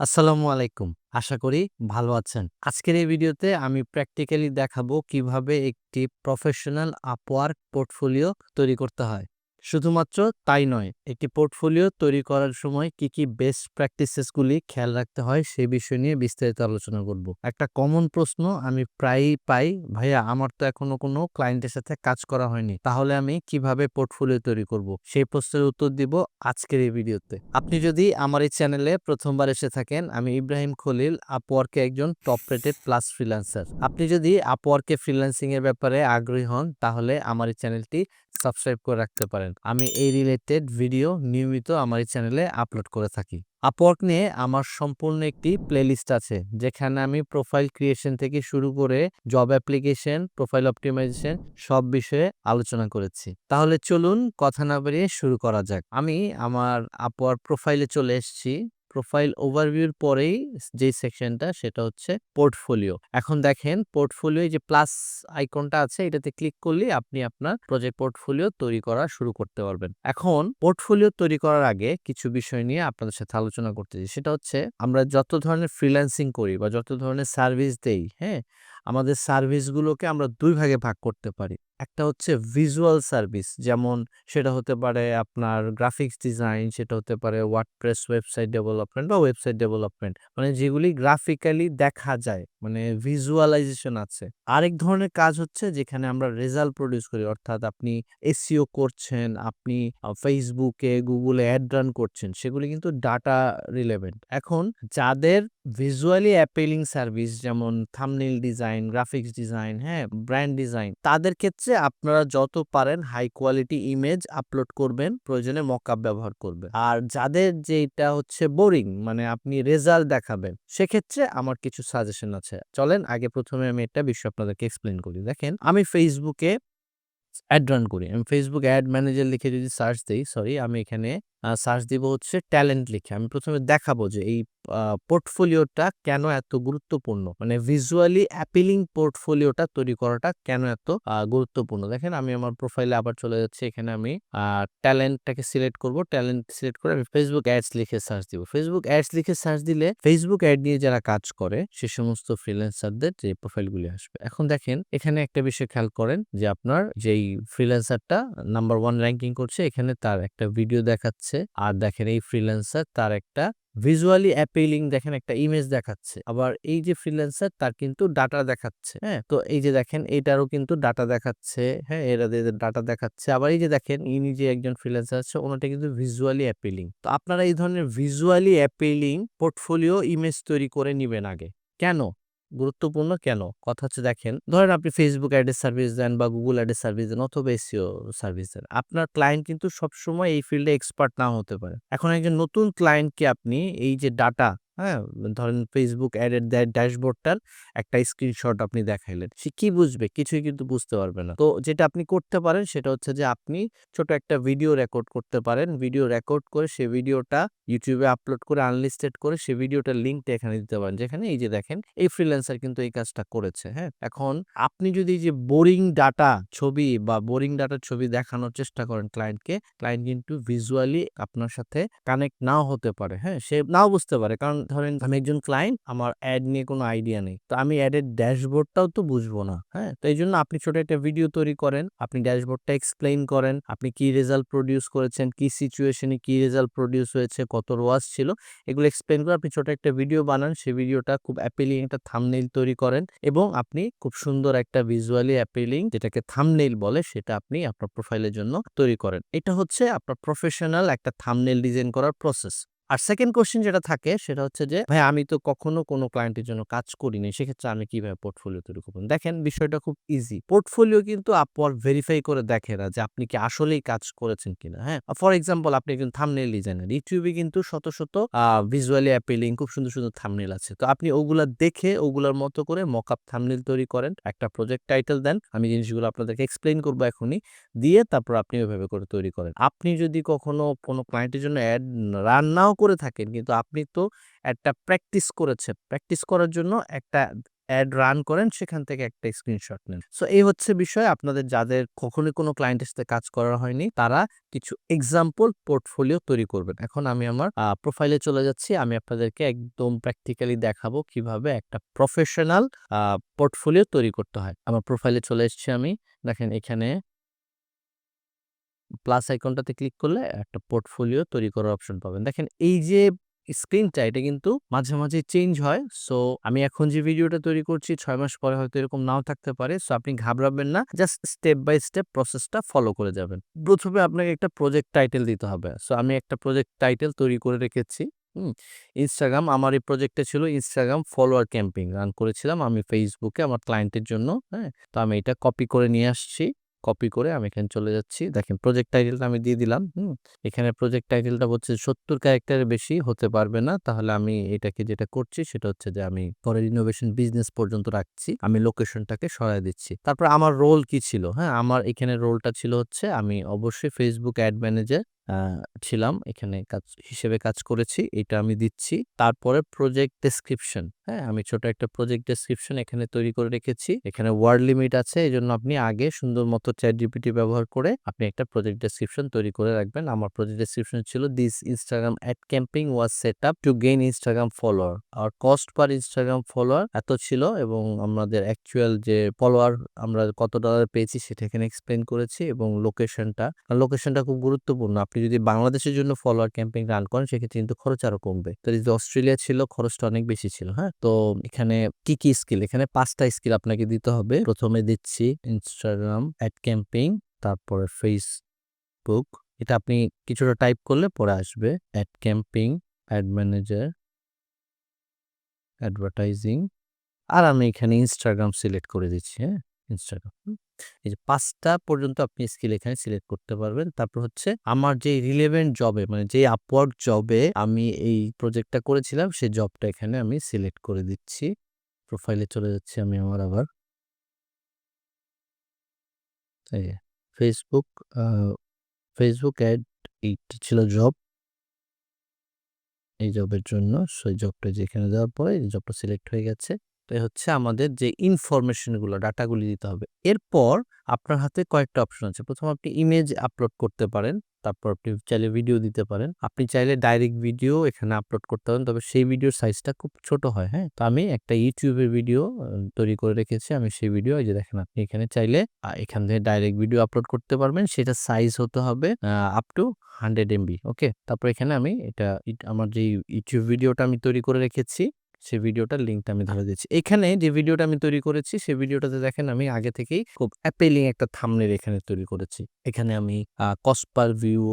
আসসালামু আলাইকুম। আশা করি ভালো আছেন। আজকের এই ভিডিওতে আমি প্র্যাকটিক্যালি দেখাবো কীভাবে একটি প্রফেশনাল আপওয়ার্ক পোর্টফোলিও তৈরি করতে হয়। শুধুমাত্র তাই নয়, একটি পোর্টফোলিও তৈরি করার সময় কি, কি বেস্ট প্র্যাকটিসেসগুলি খেয়াল রাখতে হয় সে বিষয় নিয়ে বিস্তারিত আলোচনা করব। একটা কমন প্রশ্ন আমি প্রায়ই পাই, "ভাইয়া আমার তো এখনও কোনো ক্লায়েন্টের সাথে কাজ করা হয়নি। তাহলে আমি কীভাবে পোর্টফোলিও তৈরি করব?" সেই প্রশ্নের উত্তর দিব আজকের এই ভিডিওতে। আপনি যদি আমার এই চ্যানেলে প্রথমবার এসে থাকেন, আমি ইব্রাহিম খলিল আপওয়ার্কে একজন টপ রেটেড প্লাস ফ্রিল্যান্সার। আপনি যদি আপওয়ার্কে ফ্রিল্যান্সিং এর ব্যাপারে আগ্রহী হন তাহলে আমার এই চ্যানেলটি সাবস্ক্রাইব করে রাখতে পারেন। আমি এই রিলেটেড ভিডিও নিয়মিত আমার এই চ্যানেলে আপলোড করে থাকি। আপওয়ার্ক নিয়ে আমার সম্পূর্ণ একটি প্লেলিস্ট আছে যেখানে আমি প্রোফাইল ক্রিয়েশন থেকে শুরু করে জব অ্যাপ্লিকেশন, প্রোফাইল অপটিমাইজেশন সব বিষয়ে আলোচনা করেছি। তাহলে চলুন কথা না বেরিয়ে শুরু করা যাক। আমি আমার আপওয়ার্ক প্রোফাইলে চলে এসেছি। প্রোফাইল ওভারভিউর পরেই যেই সেকশনটা সেটা হচ্ছে পোর্টফোলিও। এখন দেখেন পোর্টফোলিও যে প্লাস আইকনটা আছে এটাতে ক্লিক করলেই আপনি আপনার প্রজেক্ট পোর্টফোলিও তৈরি করা শুরু করতে পারবেন। এখন পোর্টফোলিও তৈরি করার আগে কিছু বিষয় নিয়ে আপনাদের সাথে আলোচনা করতেছি। সেটা হচ্ছে আমরা যত ধরনের ফ্রিল্যান্সিং করি বা যত ধরনের সার্ভিস দেই, হ্যাঁ? আমাদের সার্ভিসগুলোকে আমরা দুই ভাগে ভাগ করতে পারি। একটা হচ্ছে ভিজুয়াল সার্ভিস যেমন সেটা হতে পারে আপনার গ্রাফিক্স ডিজাইন, সেটা হতে পারে ওয়ার্ডপ্রেস ওয়েবসাইট ডেভেলপমেন্ট বা ওয়েবসাইট ডেভেলপমেন্ট। মানে যেগুলি গ্রাফিক্যালি দেখা যায়, মানে ভিজুয়ালাইজেশন আছে। আরেক ধরনের কাজ হচ্ছে যেখানে আমরা রেজাল্ট প্রডিউস করি অর্থাৎ আপনি এসিও করছেন, আপনি ফেসবুকে, গুগলে অ্যাড রান করছেন সেগুলি কিন্তু ডাটা রিলেভেন্ট। এখন যাদের ভিজুয়ালি অ্যাপিলিং সার্ভিস যেমন থাম্বনেইল ডিজাইন, গ্রাফিক্স ডিজাইন, হ্যাঁ? ব্র্যান্ড ডিজাইন তাদের ক্ষেত্রে আপনারা যত পারেন হাই কোয়ালিটি ইমেজ আপলোড করবেন, প্রয়োজনে মকআপ ব্যবহার করবেন। আর যাদের যেটা হচ্ছে বোরিং মানে আপনি রেজাল্ট দেখাবেন, সেক্ষেত্রে আমার কিছু সাজেশন আছে। চলেন আগে প্রথমে আমি একটা বিষয় আপনাদেরকে এক্সপ্লেন করি। দেখেন আমি ফেসবুকে অ্যাড রান করি। আমি ফেসবুক অ্যাড ম্যানেজার লিখে যদি সার্চ দিই সরি আমি এখানে সার্চ দিব হচ্ছে ট্যালেন্ট লিখে। আমি প্রথমে দেখাবো যে এই পোর্টফোলিওটা কেন এত গুরুত্বপূর্ণ। মানে ভিজুয়ালি অ্যাপিলিং পোর্টফোলিওটা তৈরি করাটা কেন এত গুরুত্বপূর্ণ। দেখেন আমি আমার প্রোফাইলে আবার চলে যাচ্ছি। এখানে আমি ট্যালেন্টটাকে সিলেক্ট করব। ট্যালেন্ট সিলেক্ট করে আমি ফেসবুক অ্যাডস লিখে সার্চ দিব। ফেসবুক অ্যাডস লিখে সার্চ দিলে ফেসবুক অ্যাড নিয়ে যারা কাজ করে, সে সমস্ত ফ্রিল্যান্সারদের যে প্রোফাইলগুলি আসবে। এখন দেখেন, এখানে একটা বিষয় খেয়াল করেন যে আপনার যেই ফ্রিল্যান্সারটা নাম্বার ওয়ান র্যাঙ্কিং করছে, এখানে তার একটা ভিডিও দেখাচ্ছে। আর দেখেন এই ফ্রিল্যান্সার তার একটা ভিজুয়ালি অ্যাপিলিং দেখেন একটা ইমেজ দেখাচ্ছে। আবার এই যে ফ্রিল্যান্সার তার কিন্তু ডাটা দেখাচ্ছে, হ্যাঁ? তো এই যে দেখেন এটারও কিন্তু ডাটা দেখাচ্ছে, হ্যাঁ? এরা ডাটা দেখাচ্ছে। আবার এই যে দেখেন ইনি যে একজন ফ্রিল্যান্সার আছে ওনারটা কিন্তু ভিজুয়ালি অ্যাপিলিং। তো আপনারা এই ধরনের ভিজুয়ালি অ্যাপিলিং পোর্টফোলিও ইমেজ তৈরি করে নিবেন আগে। কেন? গুরুত্বপূর্ণ কেন? কথা হচ্ছে দেখেন, ধরেন আপনি ফেসবুক অ্যাডের সার্ভিস দেন বা গুগল অ্যাডের সার্ভিস দেন অথবা এসিও সার্ভিস দেন। আপনার ক্লায়েন্ট কিন্তু সবসময় এই ফিল্ডে এক্সপার্ট না হতে পারে। এখন একজন নতুন ক্লায়েন্টকে আপনি এই যে ডাটা, হ্যাঁ? ধরেন ফেসবুক অ্যাডের ড্যা ড্যাশবোর্ডটার একটা স্ক্রিনশট আপনি দেখাইলেন। সে কি বুঝবে? কিছুই কিন্তু বুঝতে পারবে না। তো যেটা আপনি করতে পারেন সেটা হচ্ছে যে আপনি ছোট একটা ভিডিও রেকর্ড করতে পারেন। ভিডিও রেকর্ড করে সে ভিডিওটা ইউটিউবে আপলোড করে আনলিস্টেড করে সে ভিডিওটার লিঙ্কটা এখানে দিতে পারেন। যেখানে এই যে দেখেন এই ফ্রিল্যান্সার কিন্তু এই কাজটা করেছে, হ্যাঁ? এখন আপনি যদি যে বোরিং ডাটা ছবি বা বোরিং ডাটার ছবি দেখানোর চেষ্টা করেন ক্লায়েন্টকে, ক্লায়েন্ট কিন্তু ভিজুয়ালি আপনার সাথে কানেক্ট নাও হতে পারে, হ্যাঁ? সে নাও বুঝতে পারে। কারণ ধরেন আমি একজন ক্লায়েন্ট আমার অ্যাড নিয়ে কোনো আইডিয়া নেই। তো আমি অ্যাডের ড্যাশবোর্ডটাও তো বুঝব না, হ্যাঁ? তো এই জন্য আপনি ছোট একটা ভিডিও তৈরি করেন। আপনি ড্যাশবোর্ডটা এক্সপ্লেইন করেন। আপনি কি রেজাল্ট প্রডিউস করেছেন, কি সিচুয়েশনে কি রেজাল্ট প্রডিউস হয়েছে, কত রোয়াজ ছিল এগুলো এক্সপ্লেইন করে আপনি ছোট একটা ভিডিও বানান। সেই ভিডিওটা খুব অ্যাপিলিং একটা থাম্বনেইল তৈরি করেন এবং আপনি খুব সুন্দর একটা ভিজুয়ালি অ্যাপিলিং যেটাকে থাম্বনেইল বলে সেটা আপনি আপনার প্রোফাইলের জন্য তৈরি করেন। এটা হচ্ছে আপনার প্রফেশনাল একটা থাম্বনেইল ডিজাইন করার প্রসেস। আর সেকেন্ড কোয়েশ্চেন যেটা থাকে সেটা হচ্ছে যে, "ভাই আমি তো কখনো কোনো ক্লায়েন্টের জন্য কাজ করিনি। সেক্ষেত্রে আমি কীভাবে পোর্টফোলিও তৈরি করব?" দেখেন বিষয়টা খুব ইজি। পোর্টফোলিও কিন্তু আপওয়ার্ক ভেরিফাই করে দেখে না যে আপনি কি আসলেই কাজ করেছেন কিনা, হ্যাঁ? ফর এক্সাম্পল আপনি একজন থাম্বনেইল ডিজাইনার। এ কিন্তু শত, শত ভিজুয়ালি অ্যাপিলিং খুব সুন্দর, সুন্দর থামনেল আছে। তো আপনি ওগুলা দেখে ওগুলার মতো করে মকআপ থামনেল তৈরি করেন। একটা প্রজেক্ট টাইটেল দেন। আমি জিনিসগুলো আপনাদেরকে এক্সপ্লেইন করব এখনই। দিয়ে তারপর আপনি ওইভাবে করে তৈরি করেন। আপনি যদি কখনো কোনো ক্লায়েন্টের জন্য অ্যাড রান নাও করে থাকেন। কিন্তু আপনি তো একটা প্র্যাকটিস করেছেন। প্র্যাকটিস করার জন্য একটা অ্যাড রান করেন, সেখান থেকে একটা স্ক্রিনশট নেন। সো এই হচ্ছে বিষয়। আপনাদের যাদের কখনোই কোনো ক্লায়েন্টের সাথে কাজ করা হয়নি, তারা কিছু এক্সাম্পল পোর্টফোলিও তৈরি করবেন। এখন আমি আমার প্রোফাইলে চলে যাচ্ছি। আমি আপনাদেরকে একদম প্র্যাকটিক্যালি দেখাবো কীভাবে একটা প্রফেশনাল পোর্টফোলিও তৈরি করতে হয়। আমার প্রোফাইলে চলে এসেছি আমি। দেখেন এখানে প্লাস আইকনটাতে ক্লিক করলে একটা পোর্টফোলিও তৈরি করার অপশন পাবেন। দেখেন, এই যে স্ক্রিনটা এটা কিন্তু মাঝে মাঝে চেঞ্জ হয়। সো আমি এখন যে ভিডিওটা তৈরি করছি, ছয় মাস পরে হয়তো এরকম নাও থাকতে পারে। সো আপনি ঘাবড়াবেন না জাস্ট স্টেপ বাই স্টেপ প্রসেসটা ফলো করে যাবেন। প্রথমে আপনাকে একটা প্রজেক্ট টাইটেল দিতে হবে। সো আমি একটা প্রজেক্ট টাইটেল তৈরি করে রেখেছি ইনস্টাগ্রাম আমার এই প্রজেক্টে ছিল ইনস্টাগ্রাম ফলোয়ার ক্যাম্পিং রান করেছিলাম আমি ফেসবুকে আমার ক্লায়েন্টের জন্য হ্যাঁ? তো আমি এটা কপি করে নিয়ে আসছি। কপি করে আমি এখানে চলে যাচ্ছি। দেখেন প্রজেক্ট টাইটেলটা আমি দিয়ে দিলাম, হুম? এখানে প্রজেক্ট টাইটেলটা হচ্ছে সত্তর ক্যারেক্টারের বেশি হতে পারবে না। তাহলে আমি এটাকে যেটা করছি সেটা হচ্ছে যে আমি পরে ইনোভেশন বিজনেস পর্যন্ত রাখছি। আমি লোকেশনটাকে সরাই দিচ্ছি। তারপর আমার রোল কি ছিল? হ্যাঁ আমার এখানে রোলটা ছিল হচ্ছে আমি অবশ্যই ফেসবুক অ্যাড ম্যানেজার ছিলাম। এখানে কাজ হিসেবে কাজ করেছি। এটা আমি দিচ্ছি। তারপরে প্রজেক্ট ডেসক্রিপশন হ্যাঁ? আমি ছোট একটা প্রজেক্ট ডেসক্রিপশন এখানে তৈরি করে রেখেছি। এখানে ওয়ার্ড লিমিট আছে। এই জন্য আপনি আগে সুন্দর মতো চ্যাট জিপিটি ব্যবহার করে আপনি একটা প্রজেক্ট ডেসক্রিপশন তৈরি করে রাখবেন। আমার প্রজেক্ট ডেসক্রিপশন ছিল this Instagram ad camping was set up to gain Instagram follower R cost per Instagram follower এত ছিল এবং আমাদের অ্যাকচুয়াল যে ফলোয়ার আমরা কত ডলার পেয়েছি সেটা এখানে এক্সপ্লেন করেছি এবং লোকেশনটা লোকেশনটা খুব গুরুত্বপূর্ণ। আপনি যদি বাংলাদেশের জন্য ফলোয়ার ক্যাম্পেইন রান করেন, সেক্ষেত্রে কিন্তু খরচ আরও কমবে। তো যদি অস্ট্রেলিয়া ছিল, খরচটা অনেক বেশি ছিল হ্যাঁ? তো এখানে কি কি স্কিল এখানে পাঁচটা স্কিল আপনাকে দিতে হবে। প্রথমে দিচ্ছি ইনস্টাগ্রাম অ্যাড ক্যাম্পেইন তারপরে ফেসবুক এটা আপনি কিছুটা টাইপ করলে পরে আসবে ad campaign ad manager advertising আর আমি এখানে ইনস্টাগ্রাম সিলেক্ট করে দিচ্ছি হ্যাঁ? ইনস্টাগ্রাম এই যে পাঁচটা পর্যন্ত আপনি স্কিল এখানে সিলেক্ট করতে পারবেন। তারপর হচ্ছে আমার যে রিলেভেন্ট জবে মানে যে আপওয়ার্ক জবে আমি এই প্রজেক্টটা করেছিলাম, সেই জবটা এখানে আমি সিলেক্ট করে দিচ্ছি। প্রোফাইলে চলে যাচ্ছি আমি আমার আবার। ফেসবুক ফেসবুক অ্যাড এইটা ছিল জব এই জবের জন্য, সেই জবটা যেখানে দেওয়ার পরে জবটা সিলেক্ট হয়ে গেছে। তো হচ্ছে আমাদের যে ইনফরমেশনগুলো ডাটাগুলি দিতে হবে। এরপর আপনার হাতে কয়েকটা অপশন আছে। প্রথম আপনি ইমেজ আপলোড করতে পারেন, তারপর আপনি চাইলে ভিডিও দিতে পারেন। আপনি চাইলে ডাইরেক্ট ভিডিও এখানে আপলোড করতে পারেন, তবে সেই ভিডিওর সাইজটা খুব ছোট হয় হ্যাঁ? তো আমি একটা ইউটিউবের ভিডিও তৈরি করে রেখেছি। আমি সেই ভিডিও এই যে দেখেন, আপনি এখানে চাইলে এখান থেকে ডাইরেক্ট ভিডিও আপলোড করতে পারবেন। সেটা সাইজ হতে হবে up to hundred MB okay তারপর এখানে আমি এটা, আমার যে ইউটিউব ভিডিওটা আমি তৈরি করে রেখেছি সেই ভিডিওটার লিঙ্কটা আমি ধরে দিচ্ছি এখানে যে ভিডিওটা আমি তৈরি করেছি সেই ভিডিওটাতে দেখেন আমি আগে থেকেই খুব অ্যাপেলিং একটা থামনের এখানে তৈরি করেছি। এখানে আমি cost per view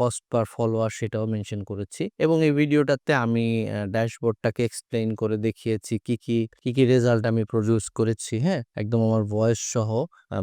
cost per follower সেটাও মেনশন করেছি এবং এই ভিডিওটাতে আমি ড্যাশবোর্ডটাকে এক্সপ্লেইন করে দেখিয়েছি কি কি কি কি রেজাল্ট আমি প্রডিউস করেছি হ্যাঁ? একদম আমার ভয়েস সহ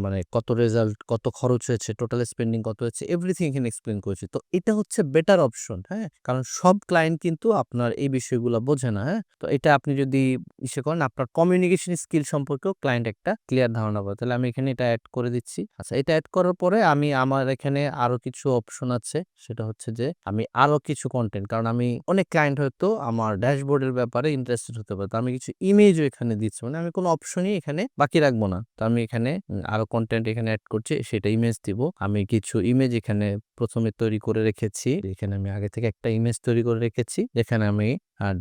মানে কত রেজাল্ট কত খরচ হয়েছে টোটাল স্পেন্ডিং কত হয়েছে এভরিথিং এখানে এক্সপ্লেন করেছি। তো এটা হচ্ছে বেটার অপশন হ্যাঁ? কারণ সব ক্লায়েন্ট কিন্তু আপনার এই বিষয়গুলো বোঝে না হ্যাঁ? তো এটা আপনি যদি ইসে করেন, আপনার কমিউনিকেশন স্কিল সম্পর্কেও ক্লায়েন্ট একটা ক্লিয়ার ধারণা পাবে। তাহলে আমি এখানে এটা অ্যাড করে দিচ্ছি। আচ্ছা এটা অ্যাড করার পরে আমি, আমার এখানে আরও কিছু অপশন আছে। সেটা হচ্ছে যে, আমি আরও কিছু কন্টেন্ট কারণ আমি অনেক ক্লায়েন্ট হয়তো আমার ড্যাশবোর্ডের ব্যাপারে ইন্টারেস্টেড হতে পারে। তো আমি কিছু ইমেজও এখানে দিচ্ছি। মানে আমি কোনো অপশনই এখানে বাকি রাখব না। তো আমি এখানে আরও কন্টেন্ট এখানে অ্যাড করছি, সেটা ইমেজ দিব। আমি কিছু ইমেজ এখানে প্রথমে তৈরি করে রেখেছি। এখানে আমি আগে থেকে একটা ইমেজ তৈরি করে রেখেছি। যেখানে আমি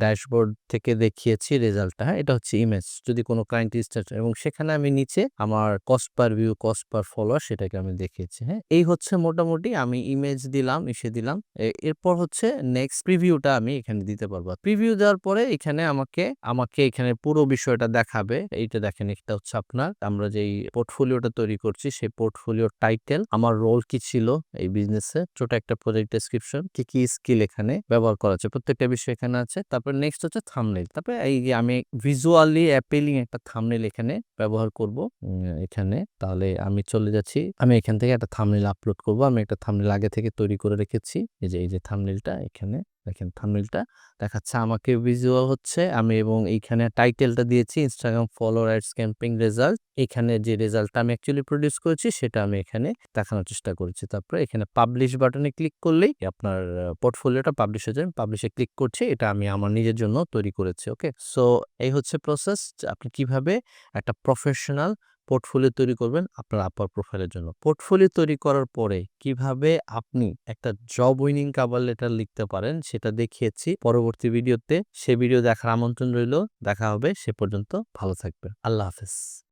ড্যাশবোর্ড থেকে দেখিয়েছি রেজাল্টটা হ্যাঁ? এটা হচ্ছে ইমেজ যদি কোনো ক্লায়েন্ট স্টার্ট এবং সেখানে আমি নিচে আমার cost per view cost per follower সেটাকে আমি দেখিয়েছি হ্যাঁ? এই হচ্ছে মোটামুটি আমি ইমেজ দিলাম ইসে দিলাম। এরপর হচ্ছে নেক্সট প্রিভিউটা আমি এখানে দিতে পারব। প্রিভিউ দেওয়ার পরে এখানে আমাকে আমাকে এখানে পুরো বিষয়টা দেখাবে। এইটা দেখেন, এটা হচ্ছে আপনার, আমরা যেই পোর্টফোলিওটা তৈরি করছি, সেই পোর্টফোলিওর টাইটেল আমার রোল কি ছিল এই বিজনেসে ছোট একটা প্রজেক্ট ডেসক্রিপশন কি কি স্কিল এখানে ব্যবহার করা আছে? প্রত্যেকটা বিষয় এখানে আছে। তারপর নেক্সট হচ্ছে থামনেল তারপরে এই যে আমি ভিজুয়ালি অ্যাপেলিং একটা থামনেল এখানে ব্যবহার করব এখানে। তাহলে আমি চলে যাচ্ছি। আমি এখান থেকে একটা থামনেল আপলোড করব। আমি একটা থামনেল আগে থেকে তৈরি করে রেখেছি। এই যে এই যে থামনেলটা এখানে। দেখেন থাম্বনেলটা দেখাচ্ছে আমাকে ভিজুয়াল হচ্ছে, আমি এবং এইখানে টাইটেলটা দিয়েছি Instagram follower ads camping result এখানে যে রেজাল্টটা আমি অ্যাকচুয়ালি প্রডিউস করেছি, সেটা আমি এখানে দেখানোর চেষ্টা করেছি। তারপরে এখানে পাবলিশ বাটনে ক্লিক করলেই আপনার পোর্টফোলিওটা পাবলিশ হয়ে যাবে। পাবলিশে ক্লিক করছি, এটা আমি আমার নিজের জন্য তৈরি করেছি ওকে সো এই হচ্ছে প্রসেস আপনি কীভাবে একটা প্রফেশনাল পোর্টফোলিও তৈরি করবেন আপনার আপার প্রোফাইলের জন্য। পোর্টফোলিও তৈরি করার পরে কীভাবে আপনি একটা জব উইনিং কাভার লেটার লিখতে পারেন সেটা দেখিয়েছি পরবর্তী ভিডিওতে। সে ভিডিও দেখার আমন্ত্রণ রইল। দেখা হবে সে পর্যন্ত। ভালো থাকবেন। আল্লাহ হাফেজ।